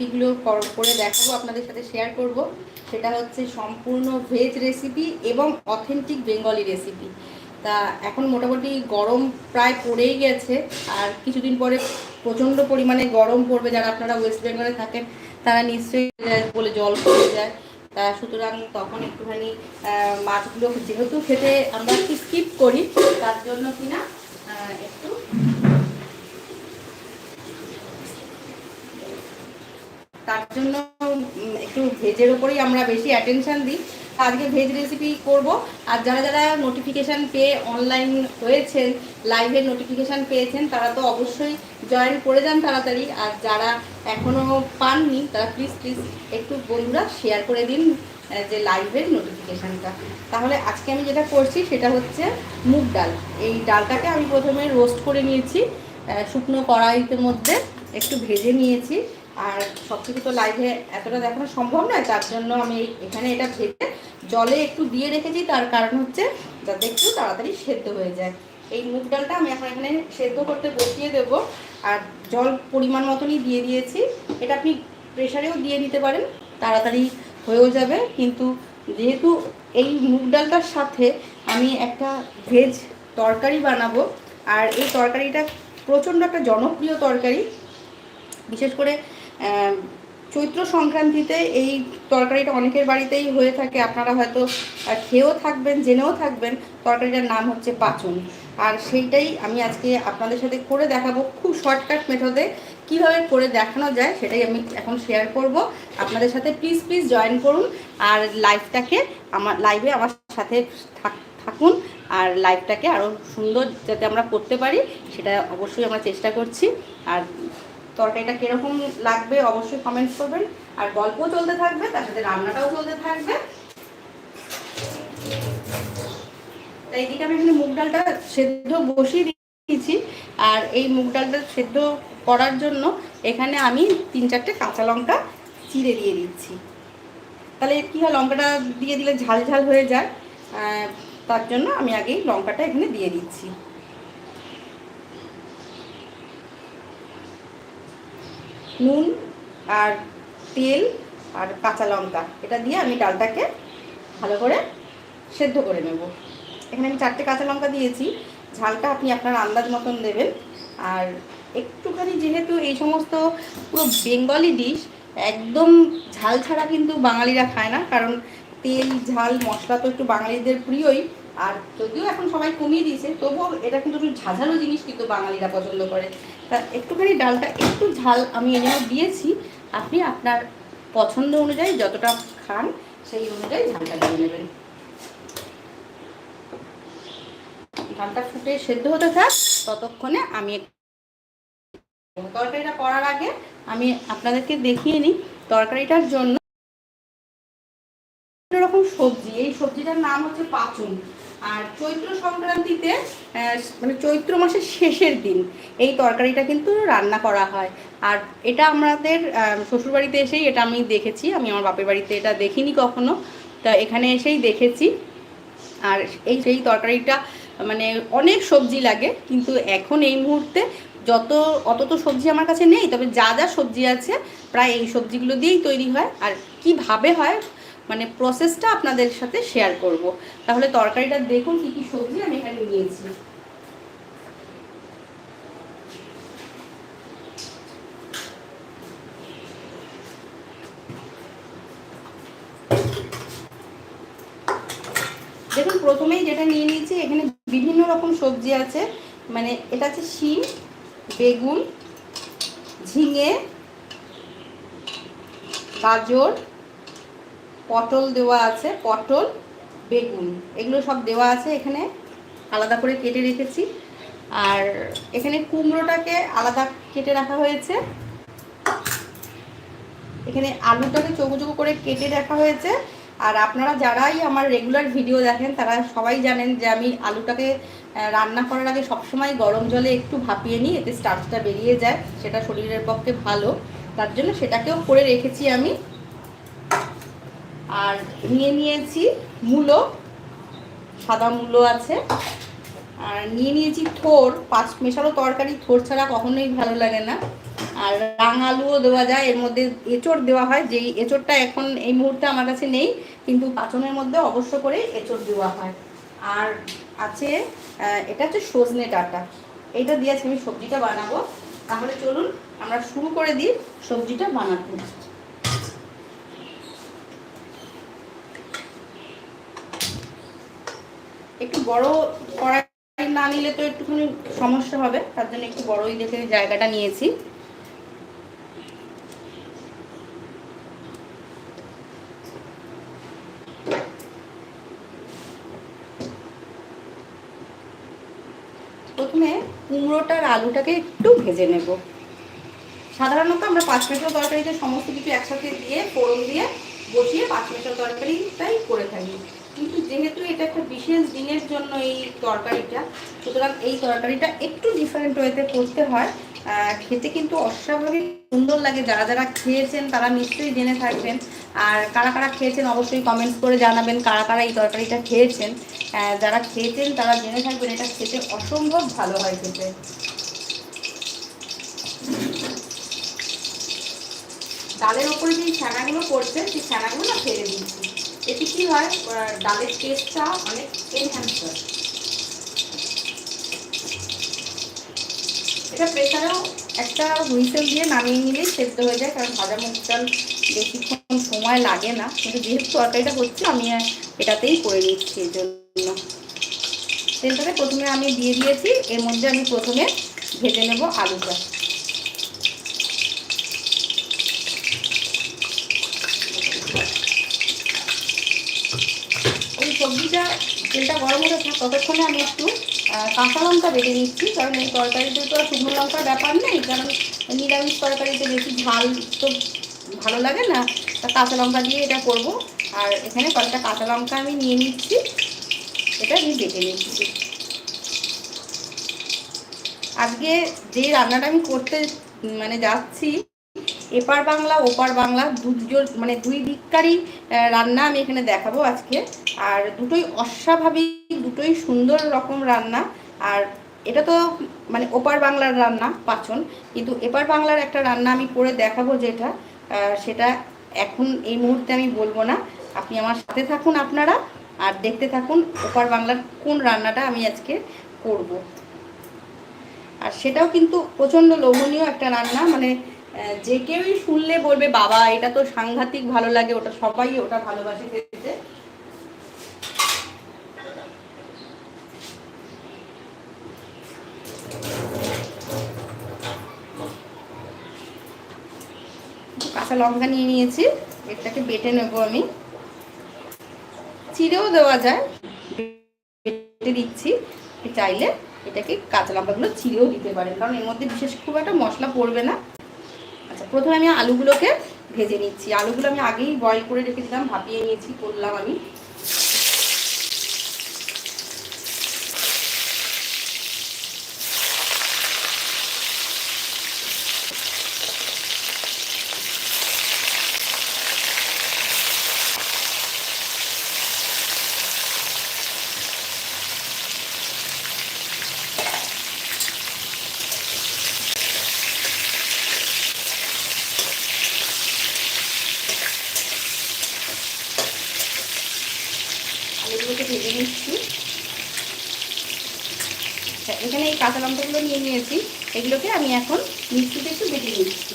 রেসিপিগুলো করে দেখাবো, আপনাদের সাথে শেয়ার করব। সেটা হচ্ছে সম্পূর্ণ ভেজ রেসিপি এবং অথেন্টিক বেঙ্গলি রেসিপি তা এখন মোটামুটি গরম প্রায় পড়েই গেছে, আর কিছুদিন পরে প্রচণ্ড পরিমাণে গরম পড়বে। যারা আপনারা ওয়েস্ট বেঙ্গলে থাকেন, তারা নিশ্চয়ই বলে জল পড়ে যায়। তা সুতরাং তখন একটুখানি মাছগুলো যেহেতু খেতে আমরা স্কিপ করি, তার জন্য কিনা একটু তার জন্য একটু ভেজের ওপরেই আমরা বেশি অ্যাটেনশন দিই। আজকে ভেজ রেসিপি করব। আর যারা যারা নোটিফিকেশান পেয়ে অনলাইন হয়েছেন লাইভের নোটিফিকেশান পেয়েছেন, তারা তো অবশ্যই জয়েন করে যান তাড়াতাড়ি। আর যারা এখনও পাননি, তারা প্লিজ প্লিজ একটু বন্ধুরা শেয়ার করে দিন যে লাইভের নোটিফিকেশানটা তাহলে আজকে আমি যেটা করছি, সেটা হচ্ছে মুগ ডাল। এই ডালটাকে আমি প্রথমে রোস্ট করে নিয়েছি শুকনো কড়াইতে মধ্যে একটু ভেজে নিয়েছি। আর সব কিছু তো লাইভে এতটা দেখানো সম্ভব নয়, তার জন্য আমি এখানে এটা ভেজে জলে একটু দিয়ে রেখেছি, তার কারণ হচ্ছে যাতে একটু তাড়াতাড়ি সেদ্ধ হয়ে যায়। এই মুগ ডালটা আমি এখন এখানে সেদ্ধ করতে বসিয়ে দেবো, আর জল পরিমাণ মতনই দিয়ে দিয়েছি। এটা আপনি প্রেশারেও দিয়ে দিতে পারেন, তাড়াতাড়ি হয়েও যাবে, কিন্তু যেহেতু এই মুগ ডালটার সাথে আমি একটা ভেজ তরকারি বানাবো, আর এই তরকারিটা প্রচণ্ড একটা জনপ্রিয় তরকারি, বিশেষ করে চৈত্র সংক্রান্তিতে এই তরকারিটা অনেকের বাড়িতেই হয়ে থাকে। আপনারা হয়তো খেয়েও থাকবেন, জেনেও থাকবেন। তরকারিটার নাম হচ্ছে পাচন। আর সেইটাই আমি আজকে আপনাদের সাথে করে দেখাবো খুব শর্টকাট মেথডে কীভাবে করে দেখানো যায়, সেটাই আমি এখন শেয়ার করব। আপনাদের সাথে প্লিজ প্লিজ জয়েন করুন আর লাইভটাকে আমার লাইভে আমার সাথে থাকুন আর লাইভটাকে আরও সুন্দর যাতে আমরা করতে পারি, সেটা অবশ্যই আমরা চেষ্টা করছি। আর তরকারিটা কীরকম লাগবে অবশ্যই কমেন্টস করবেন। আর গল্পও চলতে থাকবে, তার সাথে রান্নাটাও চলতে থাকবে। তাই এইদিকে আমি এখানে মুগ ডালটা সেদ্ধ বসিয়ে দিয়েছি। আর এই মুগ ডালটা সেদ্ধ করার জন্য এখানে আমি তিন চারটে কাঁচা লঙ্কা চিড়ে দিয়ে দিচ্ছি। তাহলে কী হয়, লঙ্কাটা দিয়ে দিলে ঝাল ঝাল হয়ে যায়। তার জন্য আমি আগেই লঙ্কাটা এখানে দিয়ে দিচ্ছি। নুন আর তেল আর কাঁচা লঙ্কা। এটা দিয়ে আমি ডালটাকে ভালো করে সেদ্ধ করে নেব। এখানে আমি চারটে কাঁচা লঙ্কা দিয়েছি। ঝালটা আপনি আপনার আন্দাজ মতন দেবেন। আর একটুখানি যেহেতু এই সমস্ত পুরো বেঙ্গলি ডিশ, একদম ঝাল ছাড়া কিন্তু বাঙালিরা খায় না। কারণ তেল, ঝাল, মশলা তো একটু বাঙালিদের প্রিয়ই। আর যদিও এখন সবাই কমিয়ে দিয়েছে, তবুও এটা কিন্তু একটু ঝাঝালো জিনিস কিন্তু বাঙালিরা পছন্দ করে। তা একটুখানি ডালটা একটু ঝাল আমি এই দিয়েছি। আপনি আপনার পছন্দ অনুযায়ী যতটা খান, সেই অনুযায়ী ঝালটা দিয়ে নেবেন ধানটা ফুটে সেদ্ধ হতে থাক, ততক্ষণে আমি তরকারিটা করার আগে আমি আপনাদেরকে দেখিয়ে নিই তরকারিটার জন্য। রকম সবজি, এই সবজিটার নাম হচ্ছে পাচন। আর চৈত্র সংক্রান্তিতে মানে চৈত্র মাসের শেষের দিন এই তরকারিটা কিন্তু রান্না করা হয়। আর এটা আমাদের শ্বশুরবাড়িতে এসেই এটা আমি দেখেছি। আমি আমার বাপের বাড়িতে এটা দেখিনি কখনো। তা এখানে এসেই দেখেছি। আর এই সেই তরকারিটা মানে অনেক সবজি লাগে, কিন্তু এখন এই মুহূর্তে যত অত তো সবজি আমার কাছে নেই, তবে যা যা সবজি আছে, প্রায় এই সবজিগুলো দিয়েই তৈরি হয়। আর কীভাবে হয় মানে প্রসেসটা আপনাদের সাথে শেয়ার করব। তাহলে তরকারিটা দেখুন কি কি সবজি আমি এখানে নিয়েছি। দেখুন, প্রথমেই যেটা নিয়ে নিয়েছি, এখানে বিভিন্ন রকম সবজি আছে। মানে এটা আছে শিম, বেগুন, ঝিঙে, গাজর পটল দেওয়া আছে, পটল, বেগুন। এগুলো সব দেওয়া আছে এখানে। আলাদা করে কেটে রেখেছি। আর এখানে কুমড়োটাকে আলাদা কেটে রাখা হয়েছে। এখানে আলুটাকে চৌকো চৌকো করে কেটে রাখা হয়েছে। আর আপনারা যারাই আমার রেগুলার ভিডিও দেখেন, তারা সবাই জানেন যে আমি আলুটাকে রান্না করার আগে সবসময় গরম জলে একটু ভাপিয়ে নিই, এতে স্টার্চটা বেরিয়ে যায়, সেটা শরীরের পক্ষে ভালো। তার জন্য সেটাকেও করে রেখেছি আমি। আর নিয়ে নিয়েছি মূলো, সাদা মূলো আছে। আর নিয়ে নিয়েছি থোর, পাঁচ মেশালো তরকারি, থোর ছাড়া কখনোই ভালো লাগে না। আর রাং আলুও দেওয়া যায়, এর মধ্যে এঁচড় দেওয়া হয়, যেই এঁচড়টা এখন এই মুহূর্তে আমার কাছে নেই, কিন্তু পাচনের মধ্যে অবশ্য করে এঁচড় দেওয়া হয়। আর আছে এটা হচ্ছে সজনে ডাটা। এইটা দিয়ে আজকে আমি সবজিটা বানাবো। তাহলে চলুন আমরা শুরু করে দিই সবজিটা বানাতে একটু বড় কড়াই না নিলে তো একটুখানি সমস্যা হবে, তার জন্য একটু বড়ই দেখে জায়গাটা নিয়েছি। প্রথমে কুমড়োটার আলুটাকে একটু ভেজে নেব। সাধারণত আমরা পাঁচ মিশাল তরকারিতে সমস্ত কিছু একসাথে দিয়ে, ফোড়ন দিয়ে বসিয়ে পাঁচ মিশাল তরকারিটাই করে থাকি। কিন্তু যেহেতু এটা একটা বিশেষ দিনের জন্য এই তরকারিটা, সুতরাং এই তরকারিটা একটু ডিফারেন্ট ওয়েতে করতে হয়। খেতে কিন্তু অস্বাভাবিক সুন্দর লাগে। যারা যারা খেয়েছেন তারা নিশ্চয়ই জেনে থাকবেন। আর কারা কারা খেয়েছেন অবশ্যই কমেন্টস করে জানাবেন কারা কারা এই তরকারিটা খেয়েছেন। যারা খেয়েছেন তারা জেনে থাকবেন এটা খেতে অসম্ভব ভালো হয় খেতে। ডালের ওপরে যে ছানাগুলো পড়ছে, সেই ছানাগুলো ফেলে দিচ্ছি। এতে কি হয়? ডালের টেস্টটা অনেক এনহ্যান্স হয় এটা প্রেশারেও একটা হুইসেল দিয়ে নামিয়ে নিলেই সেদ্ধ হয়ে যায়, কারণ ভাজা মুগ ডাল বেশিক্ষণ সময় লাগে না। কিন্তু যেহেতু তরকারিটা হচ্ছে আমি এটাতেই করে নিচ্ছি এর জন্য তেলটাকে প্রথমে আমি দিয়ে দিয়েছি, এর মধ্যে আমি প্রথমে ভেজে নেব আলুটা সবজিটা তেলটা গরম হতে থাক, ততক্ষণে আমি একটু কাঁচা লঙ্কা বেটে নিচ্ছি, কারণ এই তরকারিতে তো শুকনো লঙ্কার ব্যাপার নেই, কারণ নিরামিষ তরকারিতে বেশি ঝাল তো ভালো লাগে না, তা কাঁচা লঙ্কা দিয়ে এটা করব। আর এখানে কয়েকটা কাঁচা লঙ্কা আমি নিয়ে নিচ্ছি, এটা আমি বেটে নিচ্ছি। আজকে যে রান্নাটা আমি করতে মানে যাচ্ছি এপার বাংলা, ওপার বাংলা, দুজন মানে দুই দিককারই রান্না আমি এখানে দেখাবো আজকে। আর দুটোই অস্বাভাবিক, দুটোই সুন্দর রকম রান্না। আর এটা তো মানে ওপার বাংলার রান্না, পাচন। কিন্তু এপার বাংলার একটা রান্না আমি করে দেখাবো যেটা সেটা এখন এই মুহূর্তে আমি বলব না। আপনি আমার সাথে থাকুন আপনারা, আর দেখতে থাকুন ওপার বাংলার কোন রান্নাটা আমি আজকে করব। আর সেটাও কিন্তু প্রচণ্ড লোভনীয় একটা রান্না মানে যে কেউই শুনলে বলবে, বাবা, এটা তো সাংঘাতিক ভালো লাগে, ওটা সবাই ওটা ভালোবাসে খেতে। কাঁচা লঙ্কা নিয়ে নিয়েছি, এটাকে বেটে নেব আমি। চিড়েও দেওয়া যায়, বেটে দিচ্ছি। চাইলে এটাকে কাঁচা লঙ্কাগুলো চিড়েও দিতে পারেন, কারণ এর মধ্যে বিশেষ খুব একটা মশলা পড়বে না। প্রথমে আমি আলুগুলোকে ভেজে নিচ্ছি। আলুগুলো আমি আগেই বয়ল করে রেখেছিলাম, ভাপিয়ে নিয়েছি, করলাম আমি আলুগুলোকে ভেজে নিচ্ছি আচ্ছা, এখানে এই কাঁচা লঙ্কাগুলো নিয়ে নিয়েছি এগুলোকে আমি এখন মিক্সিতে একটু বেটে নিচ্ছি।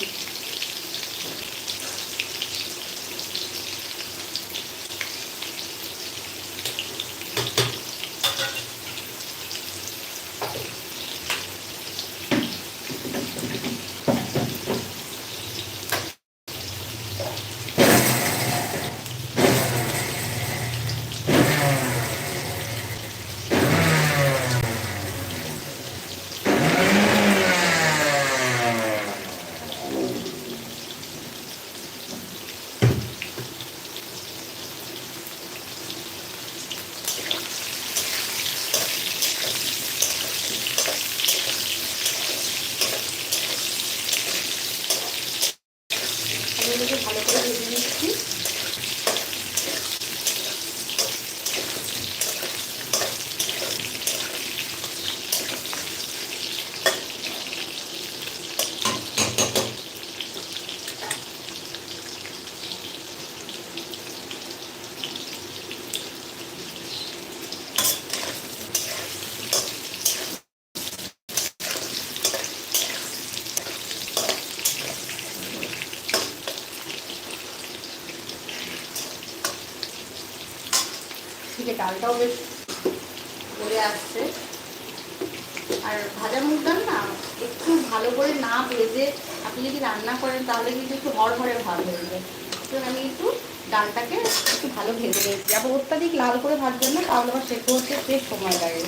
এদিকে ডালটাও বেশ করে আসছে। আর ভাজা মুগ ডাল না একটু ভালো করে না ভেজে আপনি যদি রান্না করেন তাহলে কিন্তু একটু হড়হড়ে ভাব হয়ে যায়। তো আমি একটু ডালটাকে একটু ভালো ভেজে নিয়েছি। আবার অত্যাধিক লাল করে ভাজবেন না, তাহলে আমার সেদ্ধ হচ্ছে বেশ সময় লাগে।